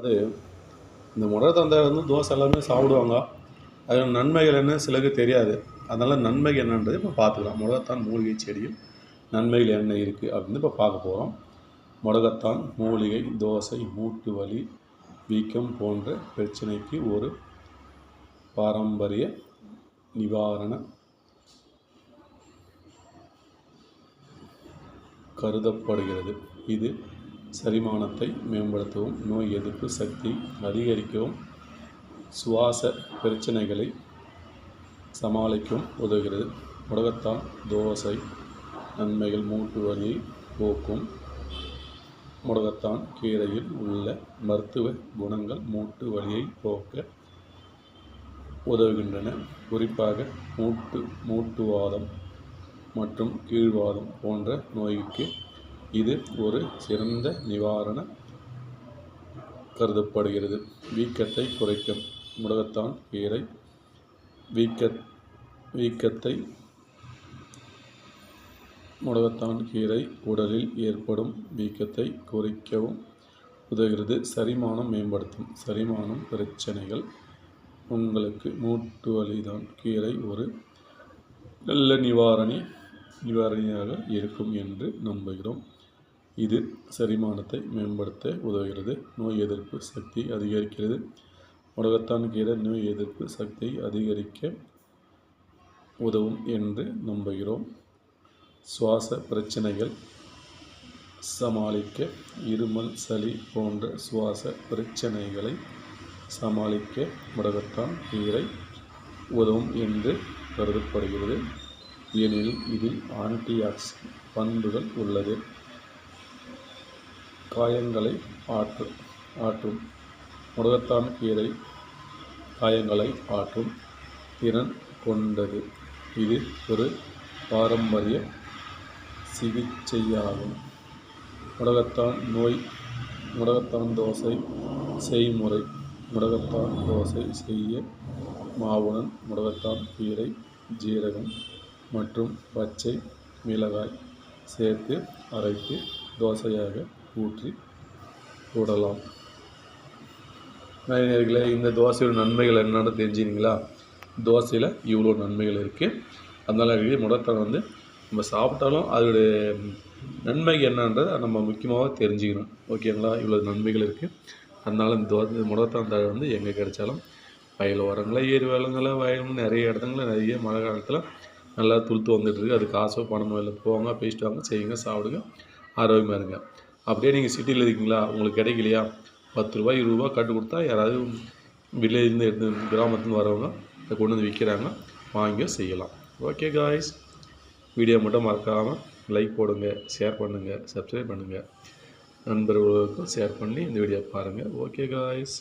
அது இந்த முடக்கத்தண்டை வந்து தோசை எல்லாமே சாப்பிடுவாங்க. அதில் நன்மைகள் என்ன சிலருக்கு தெரியாது. அதனால் நன்மைகள் என்னன்றது இப்போ பார்த்துக்கலாம். முடகத்தான் மூலிகை செடியில் நன்மைகள் என்ன இருக்குது அப்படின்னு இப்போ பார்க்க போகிறோம் முடகத்தான் மூலிகை தோசை மூட்டு வலி வீக்கம் போன்ற பிரச்சனைக்கு ஒரு பாரம்பரிய நிவாரண கருதப்படுகிறது. இது செரிமானத்தை மேம்படுத்தவும் நோய் எதிர்ப்பு சக்தி அதிகரிக்கவும் சுவாச பிரச்சனைகளை சமாளிக்கவும் உதவுகிறது. முடகத்தான் தோசை நன்மைகள் மூட்டு வலியை போக்கும். முடகத்தான் கீரையில் உள்ள மருத்துவ குணங்கள் மூட்டு வலியை போக்க உதவுகின்றன. குறிப்பாக மூட்டு மூட்டுவாதம் மற்றும் கீழ்வாதம் போன்ற நோய்க்கு இது ஒரு சிறந்த நிவாரண கருதப்படுகிறது. வீக்கத்தை குறைக்கும் முடகத்தான் கீரை வீக்க வீக்கத்தை முடகத்தான் கீரை உடலில் ஏற்படும் வீக்கத்தை குறைக்கவும் உதவுகிறது. சரிமானம் மேம்படுத்தும் சரிமானம் பிரச்சனைகள் உங்களுக்கு மூட்டு வலிதான். கீரை ஒரு நல்ல நிவாரணி நிவாரணியாக இருக்கும் என்று நம்புகிறோம். இது செரிமானத்தை மேம்படுத்த உதவுகிறது. நோய் எதிர்ப்பு சக்தி அதிகரிக்கிறது. முடகத்தான் கீரை நோய் எதிர்ப்பு சக்தியை அதிகரிக்க உதவும் என்று நம்புகிறோம். சுவாச பிரச்சனைகள் சமாளிக்க இருமல் சளி போன்ற சுவாச பிரச்சனைகளை சமாளிக்க முடகத்தான் கீரை உதவும் என்று கருதப்படுகிறது. ஏனெனில் இதில் ஆன்டிஆக்ஸ் பண்புகள் உள்ளது. காயங்களை ஆற்று ஆற்றும். முடகத்தான் கீரை காயங்களை ஆற்றும் திறன் கொண்டது. இது ஒரு பாரம்பரிய சிகிச்சையாகும். முடகத்தான் நோய் முடகத்தான் தோசை செய்முறை முடகத்தான் தோசை செய்ய மாவுடன் முடகத்தான் கீரை ஜீரகம் மற்றும் பச்சை மிளகாய் சேர்த்து அரைத்து தோசையாக ஊற்றி போடலாம். நேயர்களே இந்த தோசையோட நன்மைகள் என்னென்னு தெரிஞ்சுங்களா தோசையில் இவ்வளோ நன்மைகள் இருக்குது அதனால் முடத்தனை வந்து நம்ம சாப்பிட்டாலும் அதோடைய நன்மை என்னன்றதை நம்ம முக்கியமாக தெரிஞ்சுக்கணும். ஓகேங்களா? இவ்வளோ நன்மைகள் இருக்குது அதனால் இந்த தோசை முடக்கத்தான் தழை வந்து எங்கே கிடைச்சாலும் வயல் ஓரங்களில் ஏரி வேலங்களில் வயல் நிறைய இடத்துல நிறைய மழை காலத்தில் நல்லா துளுத்து வந்துட்டுருக்கு அது காசோ பணமோ இல்லை போங்க பேசிட்டு வாங்க செய்யுங்க சாப்பிடுங்க ஆரோக்கியமாக இருங்க. அப்படியே நீங்கள் சிட்டியில் இருக்கீங்களா? உங்களுக்கு கிடைக்கலையா? பத்து ரூபாய் இருபது ரூபா கட்டு கொடுத்தா யாராவது வில்லேஜ்லேருந்து எடுத்து கிராமத்துலேருந்து வரவங்க அதை கொண்டு வந்து விற்கிறாங்க வாங்கியோ செய்யலாம். ஓகே காய்ஸ் வீடியோ மட்டும் மறக்காமல் லைக் போடுங்க ஷேர் பண்ணுங்கள் சப்ஸ்கிரைப் பண்ணுங்கள் நண்பர்களுக்கும் ஷேர் பண்ணி இந்த வீடியோ பாருங்கள் ஓகே காய்ஸ்